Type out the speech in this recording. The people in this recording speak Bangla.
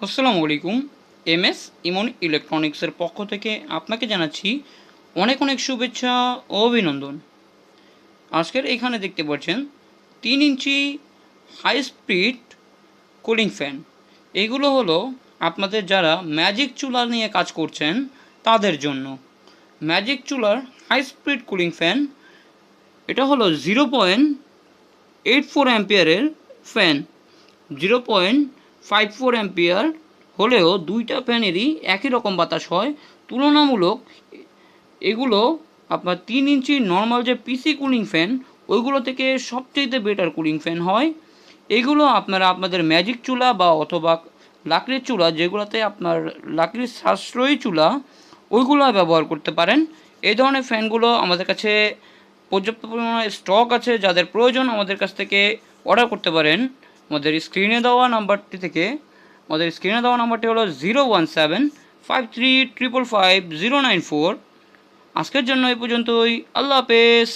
আসসালামু আলাইকুম। এম এস ইমন ইলেকট্রনিক্সের পক্ষ থেকে আপনাকে জানাচ্ছি অনেক অনেক শুভেচ্ছা ও অভিনন্দন। আজকের এখানে দেখতে পাচ্ছেন তিন inch high speed cooling fan এগুলো হলো আপনাদের যারা ম্যাজিক চুলা নিয়ে কাজ করছেন তাদের জন্য। ম্যাজিক চুলার হাই স্পিড কুলিং ফ্যান এটা হলো জিরো পয়েন্ট এইট ফোর অ্যাম্পিয়ারের fan zero point five four ampere হলেও দুইটা ফ্যানেরই একই রকম বাতাস হয়। তুলনামূলক এগুলো আপনার তিন ইঞ্চি নর্মাল যে পিসি কুলিং ফ্যান ওইগুলো থেকে সবচেয়ে বেটার কুলিং ফ্যান হয়। এগুলো আপনারা আপনাদের ম্যাজিক চুলা বা অথবা লাকড়ির চুলা, যেগুলোতে আপনার লাকড়ির সাশ্রয়ী চুলা, ওইগুলো ব্যবহার করতে পারেন। এই ধরনের ফ্যানগুলো আমাদের কাছে পর্যাপ্ত পরিমাণে স্টক আছে। যাদের প্রয়োজন আমাদের কাছ থেকে অর্ডার করতে পারেন। আমাদের স্ক্রিনে দেওয়া নাম্বারটি থেকে আমাদের স্ক্রিনে দেওয়া নাম্বারটি হলো zero one seven five three triple five zero nine four আজকের জন্য এই পর্যন্তই। আল্লাহ হাফেজ।